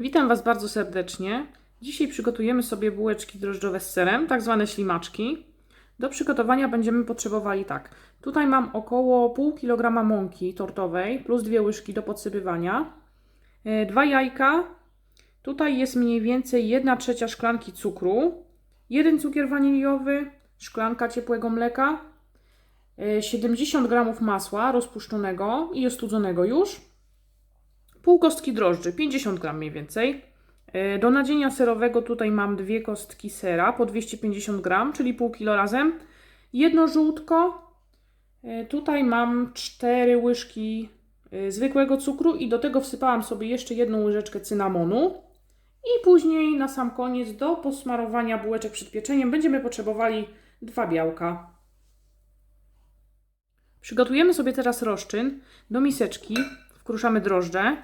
Witam Was bardzo serdecznie. Dzisiaj przygotujemy sobie bułeczki drożdżowe z serem, tak zwane ślimaczki. Do przygotowania będziemy potrzebowali tak. Tutaj mam około pół kilograma mąki tortowej plus dwie łyżki do podsypywania, e, dwa jajka. Tutaj jest mniej więcej 1 trzecia szklanki cukru, jeden cukier waniliowy, szklanka ciepłego mleka, e, 70 gramów masła rozpuszczonego i ostudzonego już, pół kostki drożdży, 50 gram mniej więcej. E, Do nadzienia serowego tutaj mam dwie kostki sera po 250 gram, czyli pół kilo razem. Jedno żółtko. E, Tutaj mam 4 łyżki e, zwykłego cukru i do tego wsypałam sobie jeszcze jedną łyżeczkę cynamonu. I później na sam koniec do posmarowania bułeczek przed pieczeniem będziemy potrzebowali dwa białka. Przygotujemy sobie teraz rozczyn. Do miseczki wkruszamy drożdże.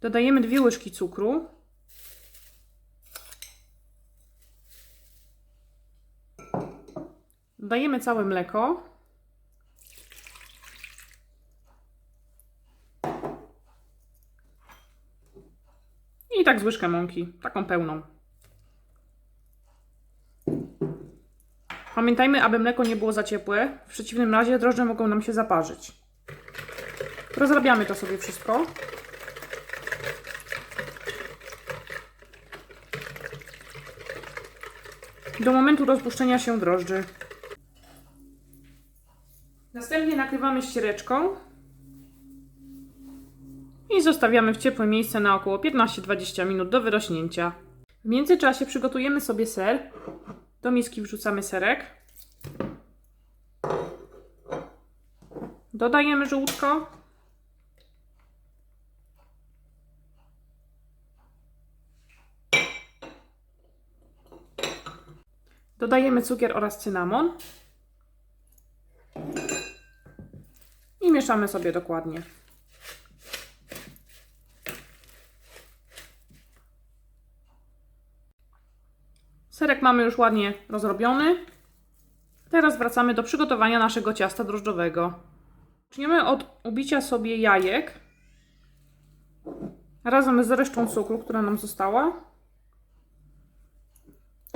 Dodajemy dwie łyżki cukru. Dodajemy całe mleko. I tak z łyżkę mąki, taką pełną. Pamiętajmy, aby mleko nie było za ciepłe, w przeciwnym razie drożdże mogą nam się zaparzyć. Rozrabiamy to sobie wszystko. Do momentu rozpuszczenia się drożdży. Następnie nakrywamy ściereczką i zostawiamy w ciepłe miejsce na około 15-20 minut do wyrośnięcia. W międzyczasie przygotujemy sobie ser. Do miski wrzucamy serek. Dodajemy żółtko. Dodajemy cukier oraz cynamon. I mieszamy sobie dokładnie. Serek mamy już ładnie rozrobiony. Teraz wracamy do przygotowania naszego ciasta drożdżowego. Zaczniemy od ubicia sobie jajek razem z resztą cukru, która nam została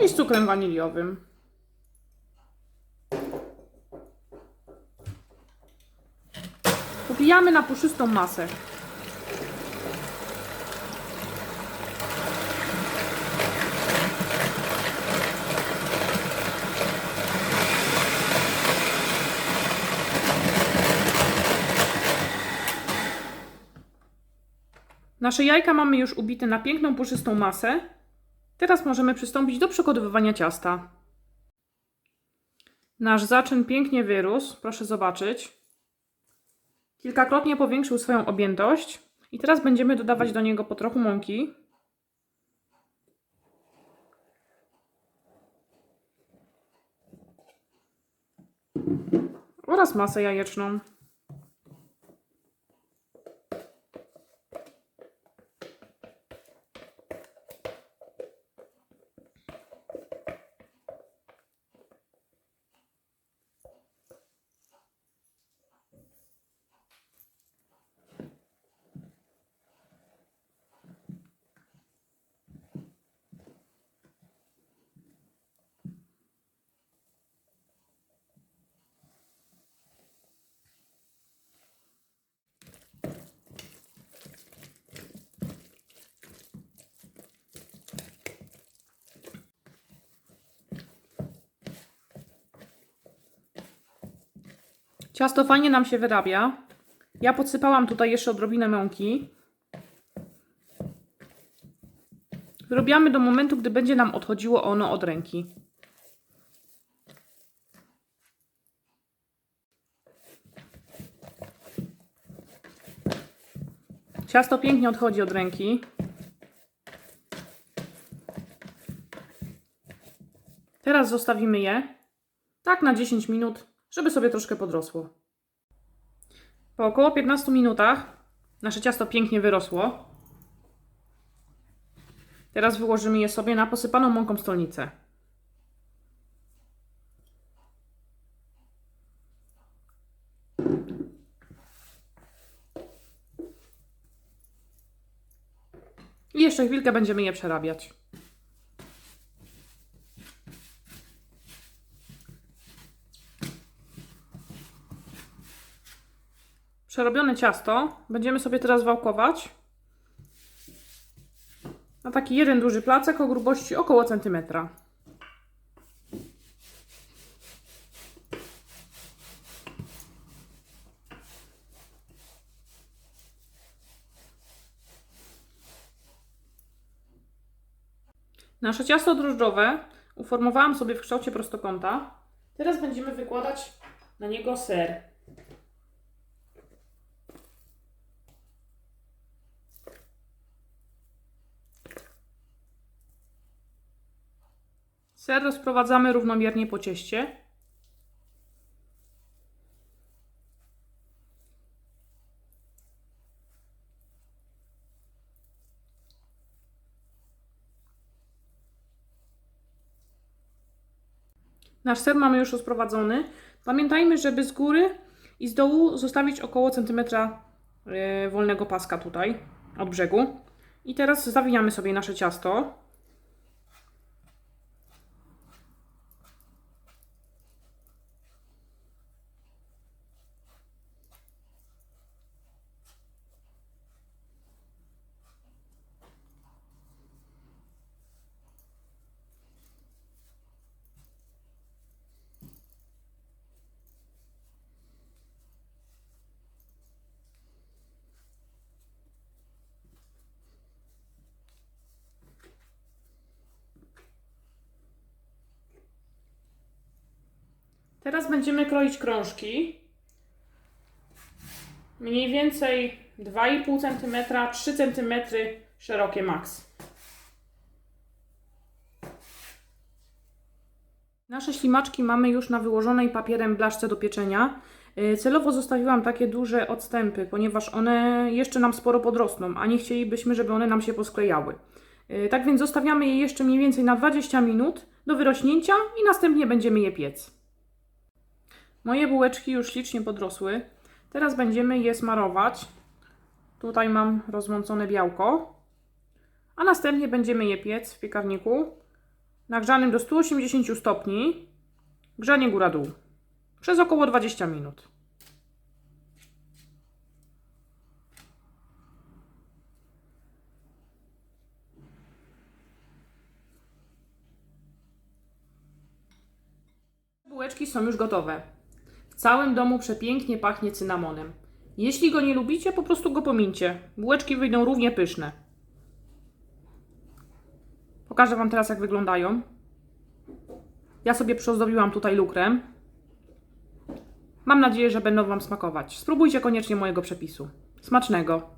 i z cukrem waniliowym. Upijamy na puszystą masę. Nasze jajka mamy już ubite na piękną, puszystą masę. Teraz możemy przystąpić do przygotowywania ciasta. Nasz zaczyn pięknie wyrósł, proszę zobaczyć. Kilkakrotnie powiększył swoją objętość i teraz będziemy dodawać do niego po trochu mąki. Oraz masę jajeczną. Ciasto fajnie nam się wyrabia. Ja podsypałam tutaj jeszcze odrobinę mąki. Wyrobiamy do momentu, gdy będzie nam odchodziło ono od ręki. Ciasto pięknie odchodzi od ręki. Teraz zostawimy je tak na 10 minut, żeby sobie troszkę podrosło. Po około 15 minutach nasze ciasto pięknie wyrosło. Teraz wyłożymy je sobie na posypaną mąką stolnicę. I jeszcze chwilkę będziemy je przerabiać. Przerobione ciasto będziemy sobie teraz wałkować na taki jeden duży placek o grubości około centymetra. Nasze ciasto drożdżowe uformowałam sobie w kształcie prostokąta. Teraz będziemy wykładać na niego ser. Ser rozprowadzamy równomiernie po cieście. Nasz ser mamy już rozprowadzony. Pamiętajmy, żeby z góry i z dołu zostawić około centymetra e, wolnego paska tutaj od brzegu. I teraz zawiniamy sobie nasze ciasto. Teraz będziemy kroić krążki. Mniej więcej 2,5 cm, 3 cm szerokie maks. Nasze ślimaczki mamy już na wyłożonej papierem blaszce do pieczenia. Yy, Celowo zostawiłam takie duże odstępy, ponieważ one jeszcze nam sporo podrosną, a nie chcielibyśmy, żeby one nam się posklejały. Yy, Tak więc zostawiamy je jeszcze mniej więcej na 20 minut do wyrośnięcia i następnie będziemy je piec. Moje bułeczki już ślicznie podrosły. Teraz będziemy je smarować. Tutaj mam rozmącone białko. A następnie będziemy je piec w piekarniku nagrzanym do 180 stopni. Grzanie góra-dół. Przez około 20 minut. Bułeczki są już gotowe. Całym domu przepięknie pachnie cynamonem. Jeśli go nie lubicie, po prostu go pomincie. Bułeczki wyjdą równie pyszne. Pokażę Wam teraz, jak wyglądają. Ja sobie przyozdobiłam tutaj lukrem. Mam nadzieję, że będą Wam smakować. Spróbujcie koniecznie mojego przepisu. Smacznego!